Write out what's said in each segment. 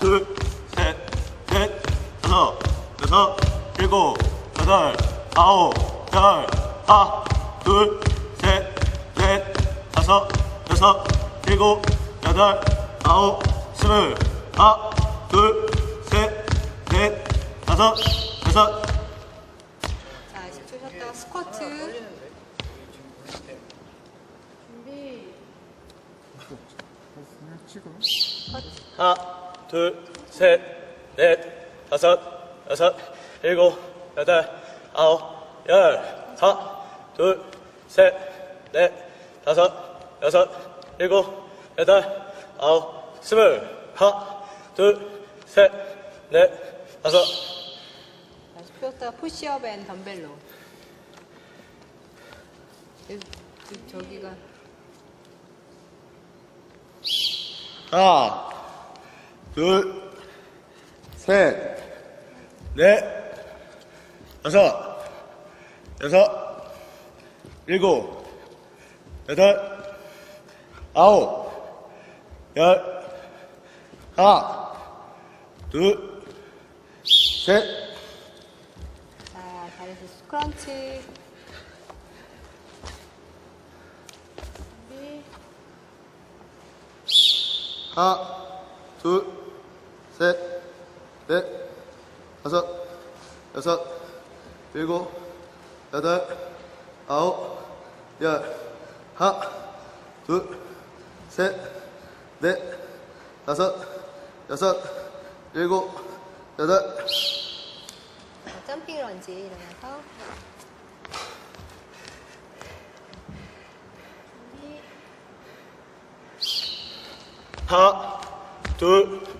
둘, 셋, 넷, 다섯, 여섯, 일곱, 여덟, 아홉, 열, 하나, 둘, 셋, 넷, 다섯, 여섯, 일곱, 여덟, 아홉, 스물, 하나, 둘, 셋, 넷, 다섯, 여섯, 자, 10초 쉬었다가 스쿼트. 하나, 둘, 셋, 넷, 다섯, 여섯, 일곱, 여덟, 아홉, 열. 하나, 둘, 셋, 넷, 다섯, 여섯, 일곱, 여덟, 아홉, 스물. 하나, 둘, 셋, 넷, 다섯. 자, 10초 쉬었다가 푸시업 앤 덤벨로. 여기, 저- 저기가 하나, 둘, 셋, 넷, 다섯, 여섯, 일곱, 여덟, 아홉, 열, 하나, 둘, 셋, 자, 잘해서 스크런치. 하나, 둘, 셋, 넷, 다섯, 여섯, 일곱, 여덟, 아홉, 열. 하나, 둘, 셋, 넷, 다섯, 여섯, 일곱, 여덟. 자, 점핑 런지 일어나서. 하나, 둘,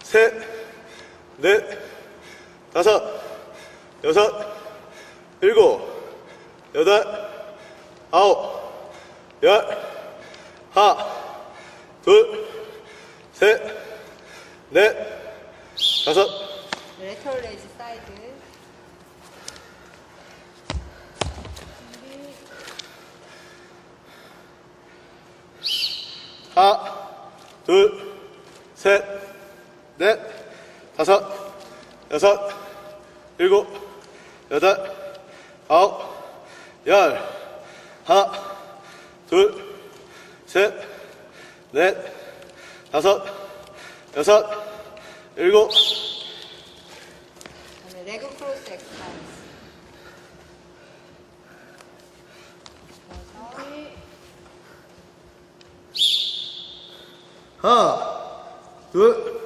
셋, 넷, 다섯, 여섯, 일곱, 여덟, 아홉, 열. 하나, 둘, 셋, 넷, 다섯. 레터럴 레이즈 사이드. 하나, 둘, 셋, 넷, 다섯, 여섯, 일곱, 여덟, 아홉, 열. 하나, 둘, 셋, 넷, 다섯, 여섯, 일곱. 그다음에 레그 크로스 엑스파이스. 하나, 둘,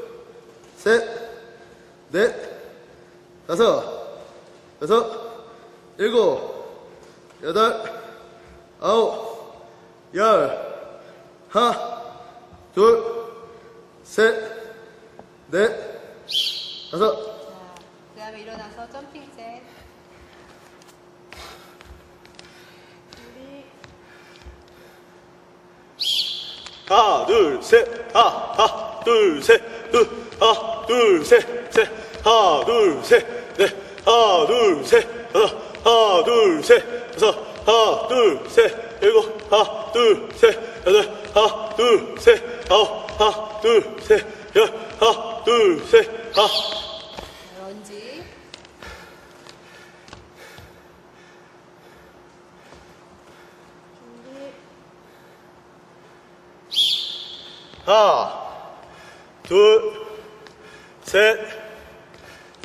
셋, 넷, 다섯, 여섯, 일곱, 여덟, 아홉, 열. 하나, 둘, 셋, 넷, 다섯. 자, 그 다음에 일어나서 점핑 셋. 준비. 하나, 둘, 셋, 하나, 하나, 둘, 셋, 둘, 하나, 둘, 셋, 셋, 하나, 둘, 셋, 넷, 하나, 둘, 셋, 다섯, 하나, 둘, 셋, 여섯, 하나, 둘, 셋, 일곱, 하나, 둘, 셋, 여덟, 하나, 둘, 셋, 아홉, 하나, 둘, 셋, 열, 하나, 둘, 셋, 하나. 자, 런지. 하나, 둘, 셋,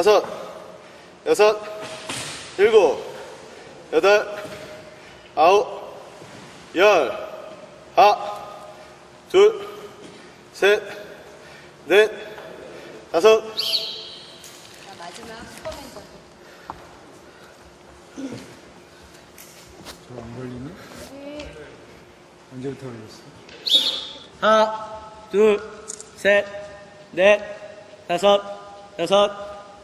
다섯, 여섯, 일곱, 여덟, 아홉, 열, 하나, 둘, 셋, 넷, 다섯, 자, 마지막 슈퍼맨 덤벨. 저안 걸리네? 언제부터 걸렸어? 하나, 둘, 셋, 넷, 다섯, 여섯,